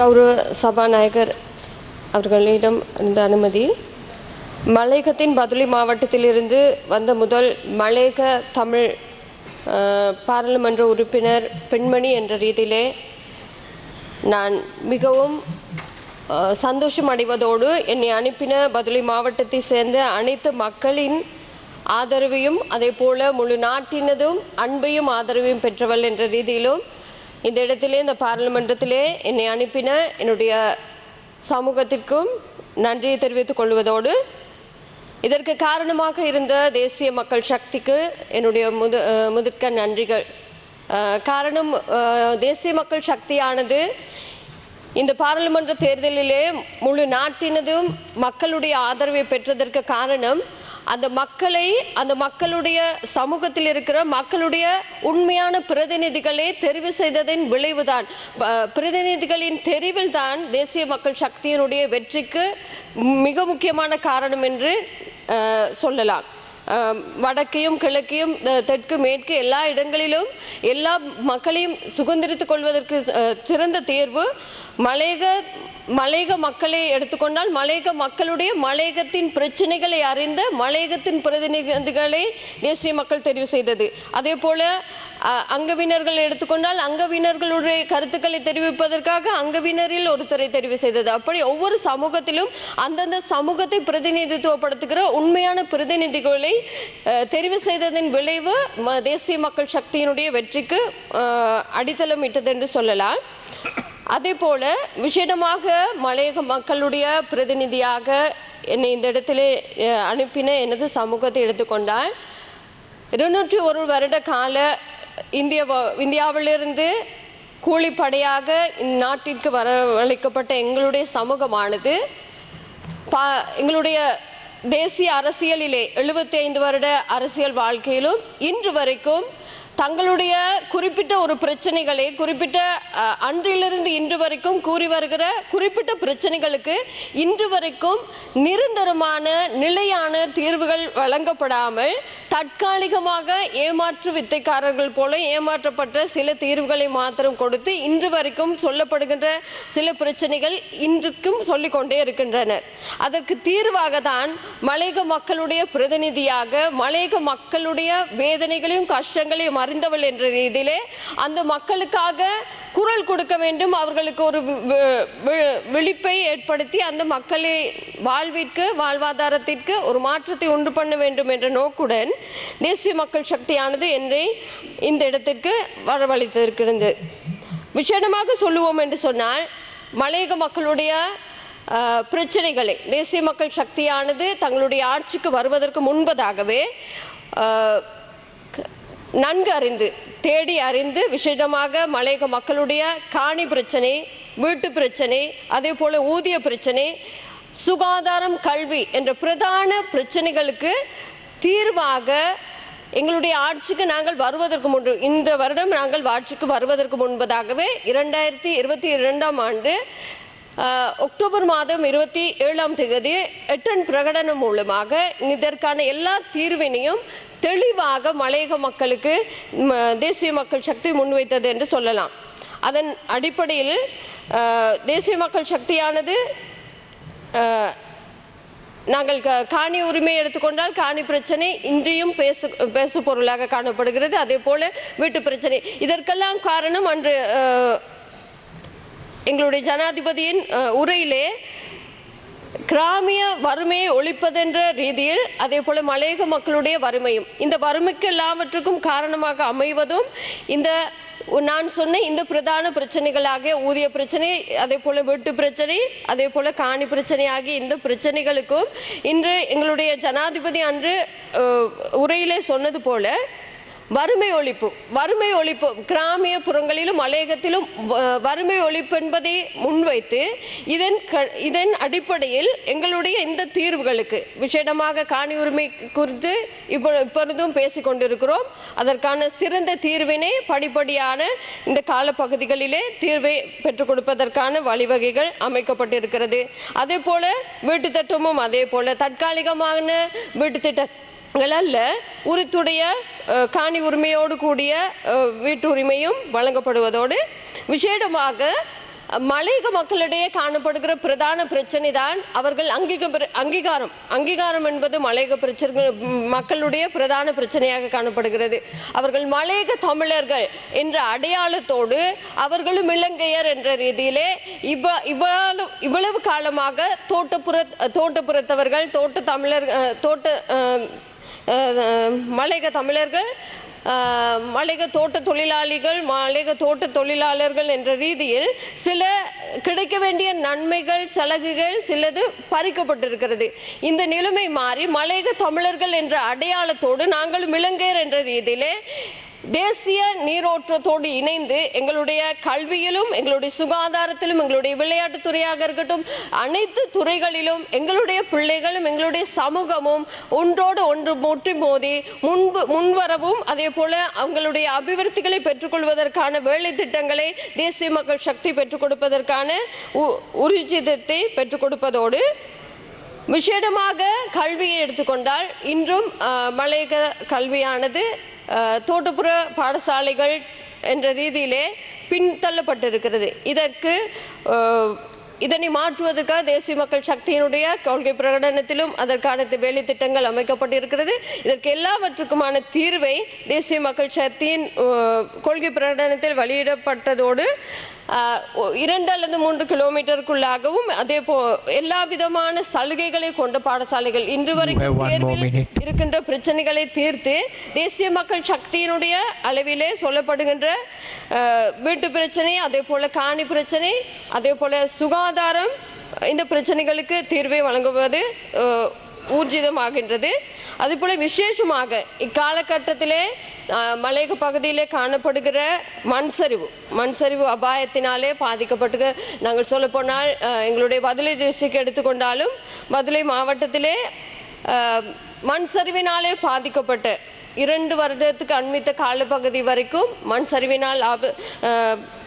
கௌரவ சபாநாயகர் அவர்களிடம் இருந்த அனுமதி மலையகத்தின் பதுளி மாவட்டத்திலிருந்து வந்த முதல் மலையக தமிழ் பாராளுமன்ற உறுப்பினர் பெண்மணி என்ற ரீதியிலே நான் மிகவும் சந்தோஷம் அடைவதோடு என்னை அனுப்பின பதுளை மாவட்டத்தை சேர்ந்த அனைத்து மக்களின் ஆதரவையும் அதே போல முழு நாட்டினதும் அன்பையும் ஆதரவையும் பெற்றவள் என்ற ரீதியிலும் இந்த இடத்திலே இந்த பாராளுமன்றத்திலே என்னை அனுப்பின என்னுடைய சமூகத்திற்கும் நன்றியை தெரிவித்துக் கொள்வதோடு இதற்கு காரணமாக இருந்த தேசிய மக்கள் சக்திக்கு என்னுடைய முது முதிர்க்க நன்றிகள். காரணம் தேசிய மக்கள் சக்தியானது இந்த பாராளுமன்ற தேர்தலிலே முழு நாட்டினதும் மக்களுடைய ஆதரவை பெற்றதற்கு காரணம் அந்த மக்களை அந்த மக்களுடைய சமூகத்தில் இருக்கிற மக்களுடைய உண்மையான பிரதிநிதிகளை தெரிவு செய்ததின் விளைவுதான். பிரதிநிதிகளின் தெரிவில் தான் தேசிய மக்கள் சக்தியினுடைய வெற்றிக்கு மிக முக்கியமான காரணம் என்று சொல்லலாம். வடக்கையும் கிழக்கையும் தெற்கு மேற்கு எல்லா இடங்களிலும் எல்லா மக்களையும் சுதந்திரித்துக் கொள்வதற்கு சிறந்த தேர்வு. மலேக மலையக மக்களை எடுத்துக்கொண்டால் மலேக மக்களுடைய மலையகத்தின் பிரச்சனைகளை அறிந்த மலையகத்தின் பிரதிநிதிகளை தேசிய மக்கள் தெரிவு செய்தது. அதே போல அங்கவினர்கள் எடுத்துக்கொண்டால் அங்கவினர்களுடைய கருத்துக்களை தெரிவிப்பதற்காக அங்கவினரில் ஒருத்தரை தெரிவு செய்தது. அப்படி ஒவ்வொரு சமூகத்திலும் அந்தந்த சமூகத்தை பிரதிநிதித்துவப்படுத்துகிற உண்மையான பிரதிநிதிகளை தெரிவு செய்ததன் விளைவு ம- தேசிய மக்கள் சக்தியினுடைய வெற்றிக்கு அடித்தளம் இட்டது என்று சொல்லலாம். அதே போல விசேடமாக மலையக மக்களுடைய பிரதிநிதியாக என்னை இந்த இடத்திலே அனுப்பின எனது சமூகத்தை எடுத்துக்கொண்டால் இருநூற்றி ஒரு வருட கால இந்திய வ- இந்தியாவிலிருந்து கூலிப்படையாக இந்நாட்டிற்கு வரவழைக்கப்பட்ட எங்களுடைய சமூகமானது பா- எங்களுடைய தேசிய அரசியலிலே 75 ஐந்து வருட அரசியல் வாழ்க்கையிலும் இன்று வரைக்கும் தங்களுடைய குறிப்பிட்ட ஒரு பிரச்சனைகளை குறிப்பிட்ட அன்றிலிருந்து இன்று வரைக்கும் கூறி வருகிற குறிப்பிட்ட பிரச்சனைகளுக்கு இன்று வரைக்கும் நிரந்தரமான நிலையான தீர்வுகள் வழங்கப்படாமல் தற்காலிகமாக ஏமாற்று வித்தைக்காரர்கள் போல ஏமாற்றப்பட்ட சில தீர்வுகளை மாத்திரம் கொடுத்து இன்று வரைக்கும் சொல்லப்படுகின்ற சில பிரச்சனைகள் இன்றுக்கும் சொல்லிக்கொண்டே இருக்கின்றனர் அதற்கு தீர்வாக தான் மலையக மக்களுடைய பிரதிநிதியாக மலையக மக்களுடைய வேதனைகளையும் கஷ்டங்களையும் அறிந்தவள் என்ற ரீதியிலே அந்த மக்களுக்காக குரல் கொடுக்க வேண்டும். அவர்களுக்கு ஒரு வி- விழிப்பை ஏற்படுத்தி அந்த மக்களை வாழ்விற்கு வாழ்வாதாரத்திற்கு ஒரு மாற்றத்தை உண்டு பண்ண வேண்டும் என்ற நோக்குடன் தேசிய மக்கள் சக்தியானது என்னை இந்த இடத்திற்கு வரவழைத்திருக்கிறது. விசேடமாக சொல்லுவோம் என்று சொன்னால் மலையக மக்களுடைய பிரச்சனைகளை தேசிய மக்கள் சக்தியானது தங்களுடைய ஆட்சிக்கு வருவதற்கு முன்பதாகவே நன்கு அறிந்து தேடி அறிந்து விசேடமாக மலையக மக்களுடைய காணி பிரச்சனை வீட்டு பிரச்சனை அதே போல ஊதிய பிரச்சனை சுகாதாரம் கல்வி என்ற பிரதான பிரச்சனைகளுக்கு தீர்வாக எங்களுடைய ஆட்சிக்கு நாங்கள் வருவதற்கு முன்பு இந்த வருடம் நாங்கள் ஆட்சிக்கு வருவதற்கு முன்பதாகவே இரண்டாயிரத்தி இருபத்தி இரண்டாம் ஆண்டு அக்டோபர் மாதம் இருபத்தி ஏழாம் தேதி எட்டன் பிரகடனம் மூலமாக இதற்கான எல்லா தீர்வினையும் தெளிவாக மலையக மக்களுக்கு தேசிய மக்கள் சக்தி முன்வைத்தது என்று சொல்லலாம். அதன் அடிப்படையில் தேசிய மக்கள் சக்தியானது நாங்கள் க- காணி உரிமை எடுத்துக்கொண்டால் காணி பிரச்சனை இன்றையும் பேசு பேசு பொருளாக காணப்படுகிறது. அதே போல வீட்டு பிரச்சனை. இதற்கெல்லாம் காரணம் அன்று எங்களுடைய ஜனாதிபதியின் உரையிலே கிராமிய வறுமையை ஒழிப்பதென்ற ரீதியில் அதே போல மலையக மக்களுடைய வறுமையும் இந்த வறுமைக்கு எல்லாவற்றுக்கும் காரணமாக அமைவதும் இந்த நான் சொன்ன இந்த பிரதான பிரச்சனைகளாக ஊதிய பிரச்சனை அதே போல வீட்டு பிரச்சனை அதே போல காணி பிரச்சனை ஆகிய இந்த பிரச்சனைகளுக்கும் இன்று எங்களுடைய ஜனாதிபதி அன்று உரையிலே சொன்னது போல வறுமை ஒழிப்பு வறுமை ஒழிப்பு கிராமிய புறங்களிலும் மலையகத்திலும் வறுமை ஒழிப்பு என்பதை முன்வைத்து இதன் இதன் அடிப்படையில் எங்களுடைய இந்த தீர்வுகளுக்கு விசேடமாக காணி உரிமை குறித்து இப்போ இப்பொழுதும் பேசிக் கொண்டிருக்கிறோம். அதற்கான சிறந்த தீர்வினை படிப்படியான இந்த காலப்பகுதிகளிலே தீர்வை பெற்றுக் கொடுப்பதற்கான வழிவகைகள் அமைக்கப்பட்டிருக்கிறது. அதே போல வீட்டு திட்டமும் அதே போல தற்காலிகமான வீட்டு திட்ட அல்ல உரித்துடைய காணி உரிமையோடு கூடிய வீட்டு உரிமையும் வழங்கப்படுவதோடு விசேடமாக மலையக மக்களிடையே காணப்படுகிற பிரதான பிரச்சனை தான் அவர்கள் அங்கீக அங்கீகாரம். அங்கீகாரம் என்பது மலையக பிரச்சனை மக்களுடைய பிரதான பிரச்சனையாக காணப்படுகிறது. அவர்கள் மலையக தமிழர்கள் என்ற அடையாளத்தோடு அவர்களும் இலங்கையர் என்ற ரீதியிலே இவ்வ இவ்வளவு இவ்வளவு காலமாக தோட்டப்புற தோட்டப்புறத்தவர்கள் தோட்ட தமிழர் தோட்ட மலையக தமிழர்கள் மலைக தோட்ட தொழிலாளிகள் மலைக தோட்ட தொழிலாளர்கள் என்ற ரீதியில் சில கிடைக்க வேண்டிய நன்மைகள் சலுகைகள் சிலது பறிக்கப்பட்டிருக்கிறது. இந்த நிலைமை மாறி மலையக தமிழர்கள் என்ற அடையாளத்தோடு நாங்கள் இலங்கையர் என்ற ரீதியிலே தேசிய நீரோற்றத்தோடு இணைந்து எங்களுடைய கல்வியிலும் எங்களுடைய சுகாதாரத்திலும் எங்களுடைய விளையாட்டு துறையாக இருக்கட்டும் அனைத்து துறைகளிலும் எங்களுடைய பிள்ளைகளும் எங்களுடைய சமூகமும் ஒன்றோடு ஒன்று முற்றி மோதி முன்பு முன்வரவும் அதே போல அவங்களுடைய அபிவிருத்திகளை பெற்றுக்கொள்வதற்கான வேலை திட்டங்களை தேசிய மக்கள் சக்தி பெற்றுக் கொடுப்பதற்கான உ- பெற்றுக் கொடுப்பதோடு விசேடமாக கல்வியை எடுத்துக்கொண்டால் இன்றும் மலையக கல்வியானது தோட்டப்புற பாடசாலைகள் என்ற ரீதியிலே பின்தள்ளப்பட்டிருக்கிறது. இதற்கு இதனை மாற்றுவதற்காக தேசிய மக்கள் சக்தியினுடைய கொள்கை பிரகடனத்திலும் அதற்கான வேலை திட்டங்கள் அமைக்கப்பட்டிருக்கிறது இதற்கு எல்லாவற்றுக்குமான தீர்வை தேசிய மக்கள் சக்தியின் கொள்கை பிரகடனத்தில் வெளியிடப்பட்டதோடு இரண்டு அல்லது மூன்று கிலோமீட்டருக்குள்ளாகவும் அதே போ எல்லா விதமான சலுகைகளை கொண்ட பாடசாலைகள் இன்று வரைக்கும். இருக்கின்ற பிரச்சனைகளை தீர்த்து தேசிய மக்கள் சக்தியினுடைய அளவிலே சொல்லப்படுகின்ற வீட்டு பிரச்சனை அதே போல காணி பிரச்சனை அதே போல சுகாதாரம் இந்த பிரச்சனைகளுக்கு தீர்வை வழங்குவது ஊர்ஜிதமாகின்றது. ஊர்ஜிதமாகின்றது அதுபோல விசேஷமாக இக்காலகட்டத்திலே மலையக பகுதியிலே காணப்படுகிற மண் சரிவு மண் சரிவு அபாயத்தினாலே பாதிக்கப்பட்டு நாங்கள் சொல்ல போனால் எங்களுடைய பதுளை டிஸ்ட்ரிக்ட் எடுத்துக்கொண்டாலும் பதுளை மாவட்டத்திலே மண் சரிவினாலே பாதிக்கப்பட்ட இரண்டு வருடத்துக்கு அண்மித்த காலப்பகுதி வரைக்கும் மண் சரிவினால் ஆப-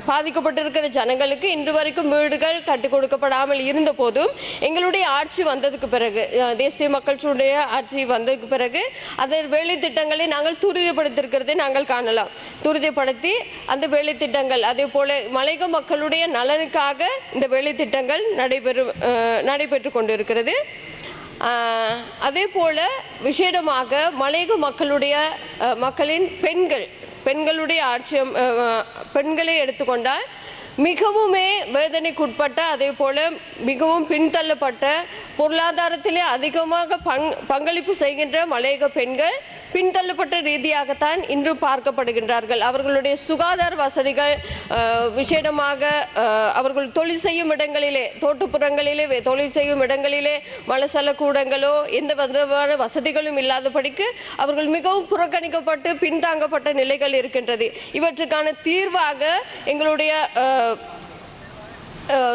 பாதிக்கப்பட்டிருக்கிற ஜனங்களுக்கு இன்று வரைக்கும் வீடுகள் கட்டி கொடுக்கப்படாமல் இருந்த போதும் எங்களுடைய ஆட்சி வந்ததுக்கு பிறகு தேசிய தேசிய மக்களுடைய ஆட்சி வந்ததுக்கு பிறகு அதன் வேலை திட்டங்களை நாங்கள் துரிதப்படுத்திருக்கிறதை நாங்கள் காணலாம். துரிதப்படுத்தி அந்த வேலை திட்டங்கள் அதே போல மலைக மக்களுடைய நலனுக்காக இந்த வேலை திட்டங்கள் நடைபெறும் நடைபெற்று கொண்டிருக்கிறது. அதே போல விசேடமாக மலையக மக்களுடைய மக்களின் பெண்கள் பெண்களுடைய ஆட்சியம் பெண்களை எடுத்துக்கொண்டால் மிகவுமே வேதனைக்குட்பட்ட அதே போல மிகவும் பின்தள்ளப்பட்ட பொருளாதாரத்திலே அதிகமாக பங் பங்களிப்பு செய்கின்ற மலையக பெண்கள் பின்தள்ளப்பட்ட ரீதியாகத்தான் இன்று பார்க்கப்படுகின்றார்கள். அவர்களுடைய சுகாதார வசதிகள் விசேடமாக அவர்கள் தொழில் செய்யும் இடங்களிலே தோட்டுப்புறங்களிலே தொழில் செய்யும் இடங்களிலே மலசல கூடங்களோ எந்த விதமான வசதிகளும் இல்லாதபடிக்கு அவர்கள் மிகவும் புறக்கணிக்கப்பட்டு பின்தாங்கப்பட்ட நிலைகள் இருக்கின்றது. இவற்றுக்கான தீர்வாக எங்களுடைய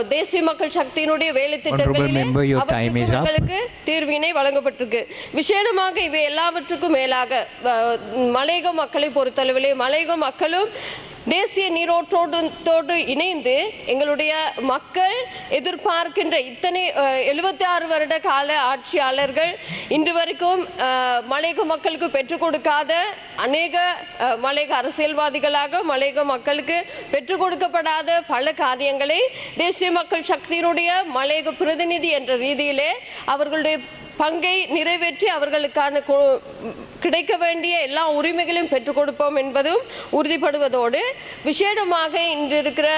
தேசிய மக்கள் சக்தியினுடைய வேலை திட்டங்களிலே தீர்வினை வழங்கப்பட்டிருக்கு. விசேடமாக இவை எல்லாவற்றுக்கும் மேலாக மலையக மக்களை பொறுத்தளவிலே மலையக மக்களும் தேசிய நீரோட்டோடு இணைந்து எங்களுடைய மக்கள் எதிர்பார்க்கின்ற இத்தனை எழுபத்தி ஆறு வருட கால ஆட்சியாளர்கள் இன்று வரைக்கும் மலையக மக்களுக்கு பெற்றுக் கொடுக்காத அநேக மலையக அரசியல்வாதிகளாக மலையக மக்களுக்கு பெற்றுக் கொடுக்கப்படாத பல காரியங்களை தேசிய மக்கள் சக்தியினுடைய மலையக பிரதிநிதி என்ற ரீதியிலே அவர்களுடைய பங்கை நிறைவேற்றி அவர்களுக்கான கிடைக்க வேண்டிய எல்லா உரிமைகளையும் பெற்றுக் கொடுப்போம் என்பதும் உறுதிப்படுவதோடு விசேடமாக இன்று இருக்கிற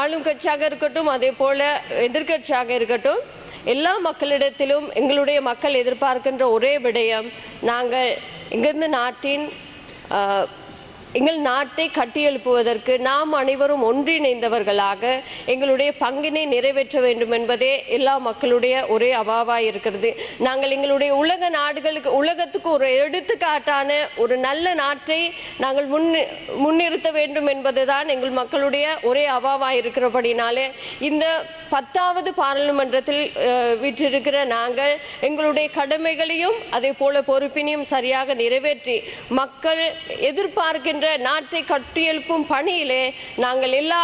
ஆளும் கட்சியாக இருக்கட்டும் அதே போல எதிர்க்கட்சியாக இருக்கட்டும் எல்லா மக்களிடத்திலும் எங்களுடைய மக்கள் எதிர்பார்க்கின்ற ஒரே விடயம் நாங்கள் இங்கிருந்து நாட்டின் எங்கள் நாட்டை கட்டியெழுப்புவதற்கு நாம் அனைவரும் ஒன்றிணைந்தவர்களாக எங்களுடைய பங்கினை நிறைவேற்ற வேண்டும் என்பதே எல்லா மக்களுடைய ஒரே அவாவாய் இருக்கிறது. நாங்கள் எங்களுடைய உலக நாடுகளுக்கு உலகத்துக்கு ஒரு எடுத்துக்காட்டான ஒரு நல்ல நாட்டை நாங்கள் முன் முன்னிறுத்த வேண்டும் என்பதுதான் எங்கள் மக்களுடைய ஒரே அவாவாய் இருக்கிறபடினாலே இந்த பத்தாவது பாராளுமன்றத்தில் விற்றிருக்கிற நாங்கள் எங்களுடைய கடமைகளையும் அதே போல பொறுப்பினையும் சரியாக நிறைவேற்றி மக்கள் எதிர்பார்க்கின்ற நாட்டை கட்டியெழுப்பும் பணியிலே நாங்கள் எல்லா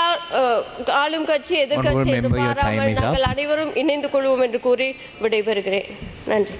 ஆளும் கட்சி Honorable என்று பாராமல். நாங்கள் அனைவரும் இணைந்து கொள்வோம் என்று கூறி விடைபெறுகிறேன் நன்றி